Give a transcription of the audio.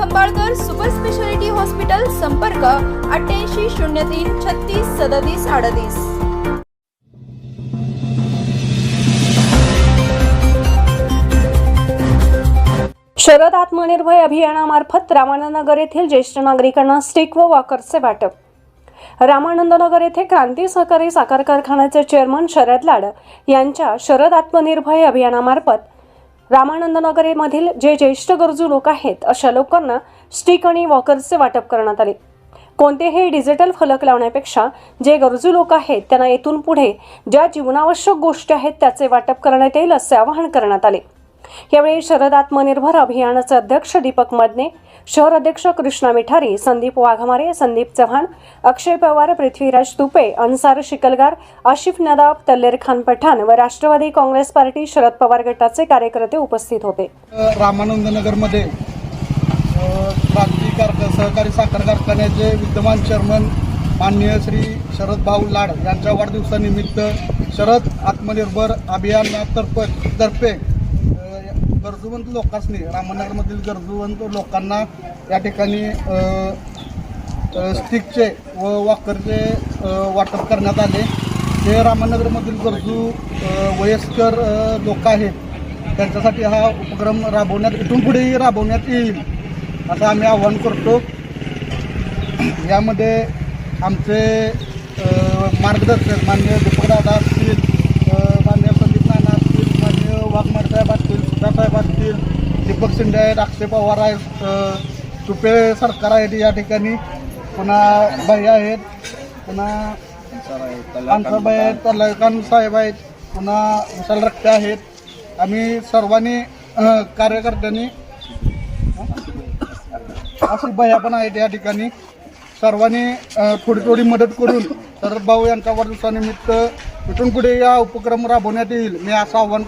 Khambalkar super speciality hospital संपर्क अठ्ठ्याऐंशी शून्य तीन छत्तीस सदतीस अडतीस. शरद आत्मनिर्भय अभियानामार्फत रामानंदनगर येथील ज्येष्ठ नागरिकांना स्टिक व वॉकरचे वाटप. रामानंदनगर येथे क्रांती सहकारी साखर कारखान्याचे चेअरमन शरद लाड यांच्या शरद आत्मनिर्भय अभियानामार्फत रामानंदनगरमधील जे ज्येष्ठ गरजू लोक आहेत अशा लोकांना स्टिक आणि वॉकर्सचे वाटप करण्यात आले. कोणतेही डिजिटल फलक लावण्यापेक्षा जे गरजू लोक आहेत त्यांना येथून पुढे ज्या जीवनावश्यक गोष्टी आहेत त्याचे वाटप करण्यात येईल असे आवाहन करण्यात आले. यावेळी शरद आत्मनिर्भर अभियानाचे अध्यक्ष दीपक मदने शहर अध्यक्ष कृष्णा मिठारी संदीप वाघमारे संदीप चव्हाण अक्षय पवार पृथ्वीराज तुपे अन्सार शिकलगार आशिफ नदाब तल्लेर खान पठाण व राष्ट्रवादी काँग्रेस पार्टी शरद पवार गटाचे कार्यकर्ते उपस्थित होते. रामानंदनगरमध्ये अ, सहकारी साखर कारखान्याचे विद्यमान चेअरमन माननीय श्री शरद भाऊ लाड यांच्या वाढदिवसानिमित्त शरद आत्मनिर्भर अभियानातर्फे तर्फे गरजूवंत लोकांनी रामनगरमधील गरजूवंत लोकांना या ठिकाणी स्टिकचे व वॉकरचे वाटप करण्यात आले. हे रामनगरमधील गरजू वयस्कर लोक आहेत. त्यांच्यासाठी हा उपक्रम राबवण्यात इथून पुढेही राबवण्यात येईल असं आम्ही आवाहन करतो. यामध्ये आमचे मार्गदर्शक मान्य दीपकदादा असतील अ, मान्य संदीप नाना असतील मान्य वाघमारे साहेब असतील सुधासाहेब असतील दीपक शिंदे आहेत अक्षय पवार आहेत सुपे तुपे सरकार आहेत या ठिकाणी. पुन्हा भैया आहेत पुन्हा कांसाबाई आहेत तलाकान साहेब आहेत पुन्हा विशाल रक्ते आहेत. आम्ही सर्वांनी कार्यकर्त्यांनी अशी भया पण आहेत या ठिकाणी. सर्वांनी थोडी थोडी मदत करून शरद भाऊ यांच्या वाढदिवसानिमित्त इथून कुठे या उपक्रम राबवण्यात येईल. मी असं आव्हान